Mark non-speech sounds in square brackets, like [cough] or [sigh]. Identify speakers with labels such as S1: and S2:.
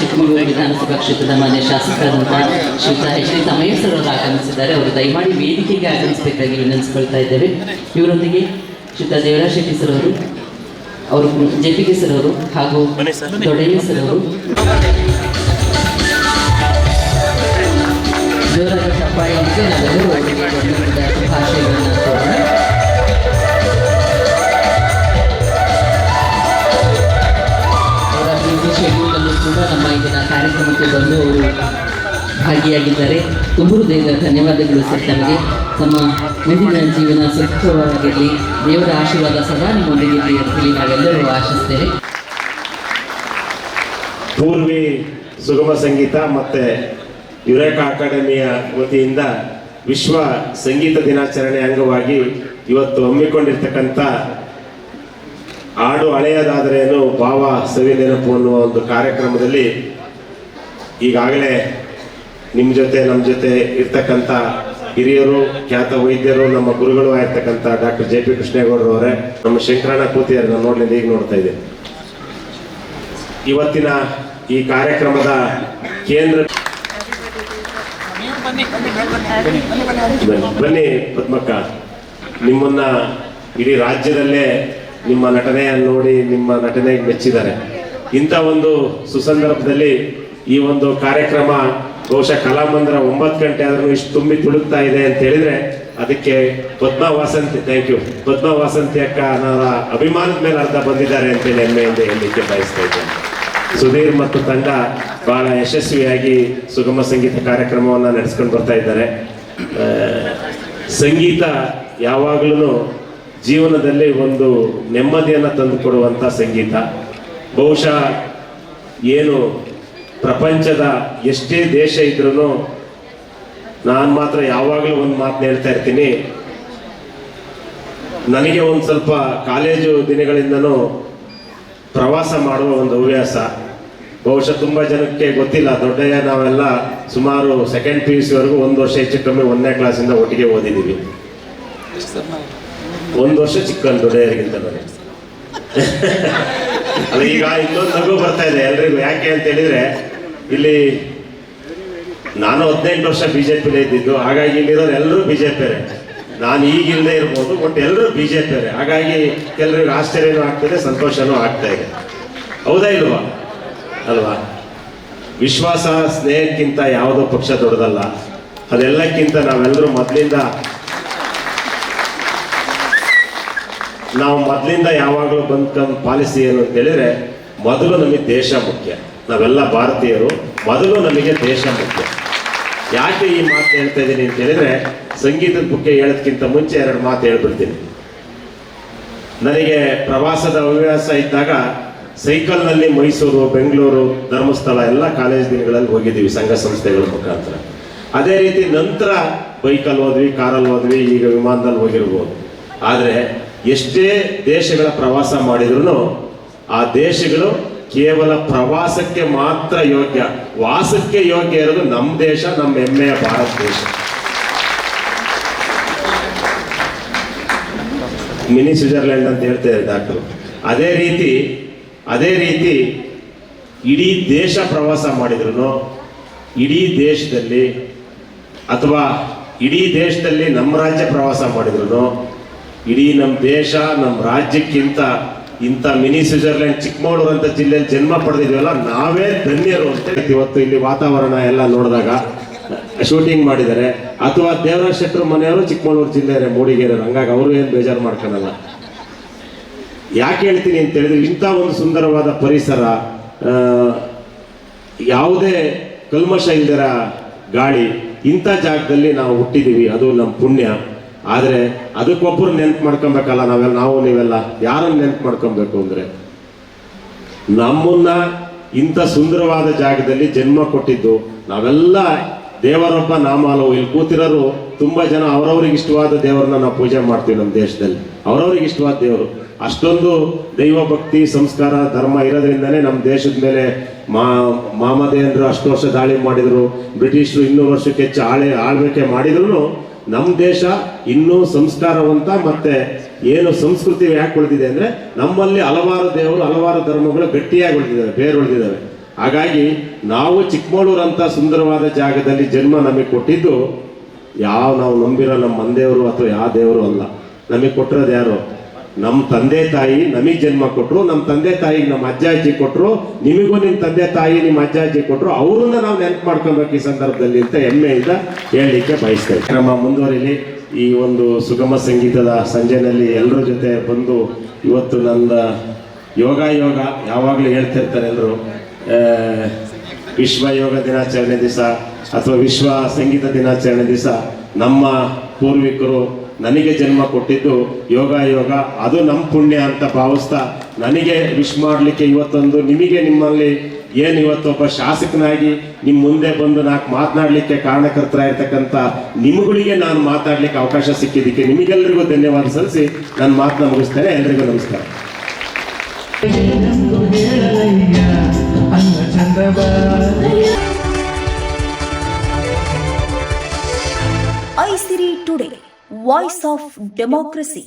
S1: ಚಿಕ್ಕಮಗಳೂರು ವಿಧಾನಸಭಾ ಕ್ಷೇತ್ರದ ಮಾನ್ಯ ಶಾಸಕರಾದಂತಹ ಶ್ರೀಯುತ ಎಚ್ ಡಿ ತಮಯ್ಯ ಸರ್ ಅವರು ಆಗಮಿಸಿದ್ದಾರೆ ಅವರು ದಯಮಾಡಿ ವೇದಿಕೆಗೆ ಆಗಮಿಸಬೇಕಾಗಿ ವಿನಂತಿಸ್ಕೊಳ್ತಾ ಇದ್ದೇವೆ. ಇವರೊಂದಿಗೆ ಶ್ರೀಯುತ ದೇವರಾಜ್ ಶೆಟ್ಟಿ ಸರ್ ಅವರು ಅವರು ಜೆ ಪಿ ಕೆ ಸರ್ ಅವರು ಹಾಗೂ ದೊಡ್ಡಯ್ಯ ಸರ್ ಅವರು. ಜೋರಾದ ಭಾಗಿಯಾಗಿದ್ದಾರೆ. ತುಂಬ ಹೃದಯದ ಧನ್ಯವಾದಗಳು ಸರ್ ತಮಗೆ. ತಮ್ಮ ಮುಂದಿನ ಜೀವನ ಸುಖವಾಗಿರಲಿ. ದೇವರ ಆಶೀರ್ವಾದ ಸದಾ ನಿಮ್ಮೊಂದಿಗಿರಲಿ ಅಂತ ಹೇಳಿ ನಾವೆಲ್ಲರೂ ಆಶಿಸ್ತೇವೆ.
S2: ಪೂರ್ವಿ ಸುಗಮ ಸಂಗೀತ ಮತ್ತೆ ಯುರೇಕ ಅಕಾಡೆಮಿಯ ವತಿಯಿಂದ ವಿಶ್ವ ಸಂಗೀತ ದಿನಾಚರಣೆ ಅಂಗವಾಗಿ ಇವತ್ತು ಹಮ್ಮಿಕೊಂಡಿರ್ತಕ್ಕಂಥ ಹಾಡು ಹಳೆಯದಾದರೇನು ಭಾವ ಸವಿ ನೆನಪು ಅನ್ನುವ ಒಂದು ಕಾರ್ಯಕ್ರಮದಲ್ಲಿ ಈಗಾಗಲೇ ನಿಮ್ಮ ಜೊತೆ ನಮ್ಮ ಜೊತೆ ಇರ್ತಕ್ಕಂಥ ಹಿರಿಯರು, ಖ್ಯಾತ ವೈದ್ಯರು, ನಮ್ಮ ಗುರುಗಳು ಆಗಿರ್ತಕ್ಕಂಥ ಡಾಕ್ಟರ್ ಜೆ ಪಿ ಕೃಷ್ಣೇಗೌಡರು ಅವರೇ, ನಮ್ಮ ಶಂಕರಣ್ಣ ಕೂತಿಯಾರೆ ನಾನು ನೋಡ್ಲಿಂದ ಈಗ ನೋಡ್ತಾ ಇದ್ದೀನಿ. ಇವತ್ತಿನ ಈ ಕಾರ್ಯಕ್ರಮದ ಕೇಂದ್ರ ಬನ್ನಿ ಪದ್ಮಕ್ಕ. ನಿಮ್ಮನ್ನ ಇಡೀ ರಾಜ್ಯದಲ್ಲೇ ನಿಮ್ಮ ನಟನೆಯನ್ನು ನೋಡಿ ನಿಮ್ಮ ನಟನೆಗೆ ಮೆಚ್ಚಿದ್ದಾರೆ. ಇಂಥ ಒಂದು ಸುಸಂದರ್ಭದಲ್ಲಿ ಈ ಒಂದು ಕಾರ್ಯಕ್ರಮ ಬಹುಶಃ ಕಲಾಮಂದಿರ ಒಂಬತ್ತು ಗಂಟೆ ಆದ್ರೂ ಇಷ್ಟು ತುಂಬಿ ತುಳುಕ್ತಾ ಇದೆ ಅಂತ ಹೇಳಿದ್ರೆ ಅದಕ್ಕೆ ಪದ್ಮಾ ವಾಸಂತಿ ಥ್ಯಾಂಕ್ ಯು ಪದ್ಮಾ ವಾಸಂತಿ ಅಕ್ಕ ನನ್ನ ಅಭಿಮಾನದ ಮೇಲೆ ಅರ್ಧ ಬಂದಿದ್ದಾರೆ ಅಂತೇಳಿ ಹೆಮ್ಮೆಯಿಂದ ಹೇಳಲಿಕ್ಕೆ ಬಯಸ್ತಾ ಇದ್ದೇನೆ. ಸುಧೀರ್ ಮತ್ತು ತಂಡ ಬಹಳ ಯಶಸ್ವಿಯಾಗಿ ಸುಗಮ ಸಂಗೀತ ಕಾರ್ಯಕ್ರಮವನ್ನು ನಡೆಸ್ಕೊಂಡು ಬರ್ತಾ ಇದ್ದಾರೆ. ಸಂಗೀತ ಯಾವಾಗಲೂ ಜೀವನದಲ್ಲಿ ಒಂದು ನೆಮ್ಮದಿಯನ್ನು ತಂದುಕೊಡುವಂಥ ಸಂಗೀತ. ಬಹುಶಃ ಏನು ಪ್ರಪಂಚದ ಎಷ್ಟೇ ದೇಶ ಇದ್ರೂ ನಾನು ಮಾತ್ರ ಯಾವಾಗಲೂ ಒಂದು ಮಾತು ಹೇಳ್ತಾ ಇರ್ತೀನಿ. ನನಗೆ ಒಂದು ಸ್ವಲ್ಪ ಕಾಲೇಜು ದಿನಗಳಿಂದನೂ ಪ್ರವಾಸ ಮಾಡುವ ಒಂದು ಹವ್ಯಾಸ. ಬಹುಶಃ ತುಂಬ ಜನಕ್ಕೆ ಗೊತ್ತಿಲ್ಲ, ದೊಡ್ಡಯ್ಯ ನಾವೆಲ್ಲ ಸುಮಾರು ಸೆಕೆಂಡ್ ಪಿ ಯು ಸಿವರೆಗೂ ಒಂದು ವರ್ಷ ಹೆಚ್ಚು ಕಮ್ಮಿ ಒಂದನೇ ಕ್ಲಾಸಿಂದ ಒಟ್ಟಿಗೆ ಓದಿದ್ದೀವಿ ಒಂದು ವರ್ಷ ಚಿಕ್ಕನ್ ದೊಡ್ಡಯ್ಯರಿಗಿಂತ [laughs] ಈಗ ಇನ್ನೊಂದು ನಗು ಬರ್ತಾ ಇದೆ ಎಲ್ರಿಗೂ. ಯಾಕೆ ಅಂತ ಹೇಳಿದ್ರೆ ಇಲ್ಲಿ ನಾನು ಹದಿನೆಂಟು ವರ್ಷ ಬಿಜೆಪಿ ಇದ್ದಿದ್ದು, ಹಾಗಾಗಿ ಇಲ್ಲಿರೋರು ಎಲ್ಲರೂ ಪಿರೇ ನಾನು ಈಗಿಲ್ಲದೆ ಇರ್ಬೋದು ಬಟ್ ಎಲ್ಲರೂ ಬಿಜೆಪಿಯರೇ ಹಾಗಾಗಿ ಕೆಲವರು ಆಶ್ಚರ್ಯನೂ ಆಗ್ತದೆ, ಸಂತೋಷನೂ ಆಗ್ತಾ ಇದೆ. ಹೌದಾ ಇಲ್ವಾ? ಅಲ್ವಾ? ವಿಶ್ವಾಸ, ಸ್ನೇಹಕ್ಕಿಂತ ಯಾವುದೋ ಪಕ್ಷ ದೊಡ್ಡದಲ್ಲ. ಅದೆಲ್ಲಕ್ಕಿಂತ ನಾವೆಲ್ಲರೂ ಮೊದಲಿಂದ ನಾವು ಮೊದಲಿಂದ ಯಾವಾಗಲೂ ಬಂದ್ಕೊಂಡು ಪಾಲಿಸಿ ಏನು ಅಂತ ಹೇಳಿದ್ರೆ, ಮೊದಲು ನಮಗೆ ದೇಶ ಮುಖ್ಯ. ನಾವೆಲ್ಲ ಭಾರತೀಯರು, ಮೊದಲು ನಮಗೆ ದೇಶ ಮುಖ್ಯ. ಯಾಕೆ ಈ ಮಾತು ಹೇಳ್ತಾ ಇದ್ದೀನಿ ಅಂತ ಹೇಳಿದ್ರೆ, ಸಂಗೀತದ ಬಗ್ಗೆ ಹೇಳೋದಕ್ಕಿಂತ ಮುಂಚೆ ಎರಡು ಮಾತು ಹೇಳ್ಬಿಡ್ತೀನಿ. ನನಗೆ ಪ್ರವಾಸದ ಹವ್ಯಾಸ ಇದ್ದಾಗ ಸೈಕಲ್ನಲ್ಲಿ ಮೈಸೂರು, ಬೆಂಗಳೂರು, ಧರ್ಮಸ್ಥಳ ಎಲ್ಲ ಕಾಲೇಜ್ ದಿನಗಳಲ್ಲಿ ಹೋಗಿದ್ದೀವಿ ಸಂಘ ಸಂಸ್ಥೆಗಳ ಮುಖಾಂತರ. ಅದೇ ರೀತಿ ನಂತರ ಬೈಕಲ್ಲಿ ಹೋದ್ವಿ, ಕಾರಲ್ಲಿ ಹೋದ್ವಿ, ಈಗ ವಿಮಾನದಲ್ಲಿ ಹೋಗಿರ್ಬೋದು. ಆದರೆ ಎಷ್ಟೇ ದೇಶಗಳ ಪ್ರವಾಸ ಮಾಡಿದ್ರು ಆ ದೇಶಗಳು ಕೇವಲ ಪ್ರವಾಸಕ್ಕೆ ಮಾತ್ರ ಯೋಗ್ಯ, ವಾಸಕ್ಕೆ ಯೋಗ್ಯ ಇರೋದು ನಮ್ಮ ದೇಶ ನಮ್ಮ ಹೆಮ್ಮೆಯ ಭಾರತ ದೇಶ. ಮಿನಿ ಸ್ವಿಟ್ಜರ್ಲೆಂಡ್ ಅಂತ ಹೇಳ್ತಾರೆ ಡಾಕ್ಟರ್. ಅದೇ ರೀತಿ ಅದೇ ರೀತಿ ಇಡೀ ದೇಶ ಪ್ರವಾಸ ಮಾಡಿದ್ರು ಇಡೀ ದೇಶದಲ್ಲಿ ಅಥವಾ ಇಡೀ ದೇಶದಲ್ಲಿ ನಮ್ಮ ರಾಜ್ಯ ಪ್ರವಾಸ ಮಾಡಿದ್ರು ಇಡೀ ನಮ್ಮ ದೇಶ ನಮ್ಮ ರಾಜ್ಯಕ್ಕಿಂತ ಇಂಥ ಮಿನಿ ಸ್ವಿಟ್ಜರ್ಲೆಂಡ್ ಚಿಕ್ಕಮಗಳೂರು ಅಂತ ಜಿಲ್ಲೆಯಲ್ಲಿ ಜನ್ಮ ಪಡೆದಿದ್ವಲ್ಲ, ನಾವೇ ಧನ್ಯರು ಅಂತ ಇವತ್ತು ಇಲ್ಲಿ ವಾತಾವರಣ ಎಲ್ಲ ನೋಡಿದಾಗ ಶೂಟಿಂಗ್ ಮಾಡಿದ್ದಾರೆ. ಅಥವಾ ದೇವರಾಜ್ ಶೆಟ್ಟರ್ ಮನೆಯವರು ಚಿಕ್ಕಮಗಳೂರು ಜಿಲ್ಲೆಯವರೇ ಮೂಡಿಗೆರೆ, ಹಂಗಾಗಿ ಅವರು ಏನು ಬೇಜಾರು ಮಾಡ್ಕೊಳಲ್ಲ. ಯಾಕೆ ಹೇಳ್ತೀನಿ ಅಂತ ಹೇಳಿದ್ರೆ, ಇಂಥ ಒಂದು ಸುಂದರವಾದ ಪರಿಸರ ಯಾವುದೇ ಕಲ್ಮಶ ಇಲ್ದಿರ ಗಾಳಿ, ಇಂಥ ಜಾಗದಲ್ಲಿ ನಾವು ಹುಟ್ಟಿದೀವಿ. ಅದು ನಮ್ಮ ಪುಣ್ಯ. ಆದರೆ ಅದಕ್ಕೊಬ್ಬರು ನೆನ್ಪು ಮಾಡ್ಕೊಬೇಕಲ್ಲ ನಾವೆಲ್ಲ, ನಾವು ನೀವೆಲ್ಲ, ಯಾರನ್ನು ನೆನ್ಪು ಮಾಡ್ಕೊಬೇಕು ಅಂದ್ರೆ? ನಮ್ಮನ್ನ ಇಂಥ ಸುಂದರವಾದ ಜಾಗದಲ್ಲಿ ಜನ್ಮ ಕೊಟ್ಟಿದ್ದು ನಾವೆಲ್ಲ ದೇವರೊಬ್ಬ ನಾಮಾಲವು. ಇಲ್ಲಿ ಕೂತಿರೋರು ತುಂಬಾ ಜನ ಅವರವ್ರಿಗೆ ಇಷ್ಟವಾದ ದೇವರನ್ನ ನಾವು ಪೂಜೆ ಮಾಡ್ತೀವಿ ನಮ್ಮ ದೇಶದಲ್ಲಿ. ಅವರವ್ರಿಗೆ ಇಷ್ಟವಾದ ದೇವರು. ಅಷ್ಟೊಂದು ದೈವ ಭಕ್ತಿ ಸಂಸ್ಕಾರ, ಧರ್ಮ ಇರೋದ್ರಿಂದನೇ ನಮ್ಮ ದೇಶದ ಮೇಲೆ ಮಾ ಮಾಮದೇಂದ್ರು ಅಷ್ಟು ವರ್ಷ ದಾಳಿ ಮಾಡಿದ್ರು. ಬ್ರಿಟಿಷರು ಇನ್ನೂರು ವರ್ಷಕ್ಕೆ ಹೆಚ್ಚು ಆಳೆ, ಆಳ್ವಿಕೆ ಮಾಡಿದ್ರು ನಮ್ಮ ದೇಶ ಇನ್ನೂ ಸಂಸ್ಕಾರವಂತ ಮತ್ತೆ ಏನು ಸಂಸ್ಕೃತಿ ಯಾಕೆ ಉಳಿದಿದೆ ಅಂದ್ರೆ ನಮ್ಮಲ್ಲಿ ಹಲವಾರು ದೇವರು, ಹಲವಾರು ಧರ್ಮಗಳು ಗಟ್ಟಿಯಾಗಿ ಉಳಿದಿದ್ದಾವೆ, ಬೇರು ಉಳಿದಿದ್ದಾವೆ. ಹಾಗಾಗಿ ನಾವು ಚಿಕ್ಕಮಗಳೂರು ಅಂತ ಸುಂದರವಾದ ಜಾಗದಲ್ಲಿ ಜನ್ಮ ನಮಗೆ ಕೊಟ್ಟಿದ್ದು, ಯಾವ ನಾವು ನಂಬಿರೋ ನಮ್ಮ ಮಂದೇವರು ಅಥವಾ ಯಾವ ದೇವರು ಅಲ್ಲ. ನಮಗೆ ಕೊಟ್ಟಿರೋದು ಯಾರು? ನಮ್ಮ ತಂದೆ ತಾಯಿ ನಮಗೆ ಜನ್ಮ ಕೊಟ್ಟರು ನಮ್ಮ ತಂದೆ ತಾಯಿಗೆ ನಮ್ಮ ಅಜ್ಜ ಅಜ್ಜಿ ಕೊಟ್ಟರು ನಿಮಗೂ ನಿಮ್ಮ ತಂದೆ ತಾಯಿ ನಿಮ್ಮ ಅಜ್ಜ ಅಜ್ಜಿ ಕೊಟ್ಟರು ಅವ್ರನ್ನ ನಾವು ನೆನಪು ಮಾಡ್ಕೊಬೇಕು ಈ ಸಂದರ್ಭದಲ್ಲಿ ಅಂತ ಹೆಮ್ಮೆಯಿಂದ ಹೇಳಲಿಕ್ಕೆ ಬಯಸ್ತೇವೆ ಕ್ರಮ ಮುಂದುವರಿಲಿ. ಈ ಒಂದು ಸುಗಮ ಸಂಗೀತದ ಸಂಜೆನಲ್ಲಿ ಎಲ್ಲರ ಜೊತೆ ಬಂದು ಇವತ್ತು ನನ್ನ ಯೋಗ ಯೋಗ ಯಾವಾಗಲೂ ಹೇಳ್ತಿರ್ತಾರೆ ಎಲ್ಲರೂ ವಿಶ್ವ ಯೋಗ ದಿನಾಚರಣೆ ದಿವಸ ಅಥವಾ ವಿಶ್ವ ಸಂಗೀತ ದಿನಾಚರಣೆ ದಿವಸ ನಮ್ಮ ಪೂರ್ವಿಕರು ನನಗೆ ಜನ್ಮ ಕೊಟ್ಟಿದ್ದು ಯೋಗ ಯೋಗ. ಅದು ನಮ್ಮ ಪುಣ್ಯ ಅಂತ ಭಾವಿಸ್ತಾ ನನಗೆ ವಿಶ್ ಮಾಡಲಿಕ್ಕೆ ಇವತ್ತೊಂದು ನಿಮಗೆ ನಿಮ್ಮಲ್ಲಿ ಏನು ಇವತ್ತೊಬ್ಬ ಶಾಸಕನಾಗಿ ನಿಮ್ಮ ಮುಂದೆ ಬಂದು ನಾಲ್ಕು ಮಾತನಾಡಲಿಕ್ಕೆ ಕಾರಣಕರ್ತರಾಗಿರ್ತಕ್ಕಂಥ ನಿಮ್ಗಳಿಗೆ ನಾನು ಮಾತಾಡಲಿಕ್ಕೆ ಅವಕಾಶ ಸಿಕ್ಕಿದ್ದಕ್ಕೆ ನಿಮಗೆಲ್ಲರಿಗೂ ಧನ್ಯವಾದ ಸಲ್ಲಿಸಿ ನನ್ನ ಮಾತನ್ನ ಮುಗಿಸ್ತೇನೆ. ಎಲ್ರಿಗೂ ನಮಸ್ಕಾರ.
S3: Isiri today. Voice of Democracy.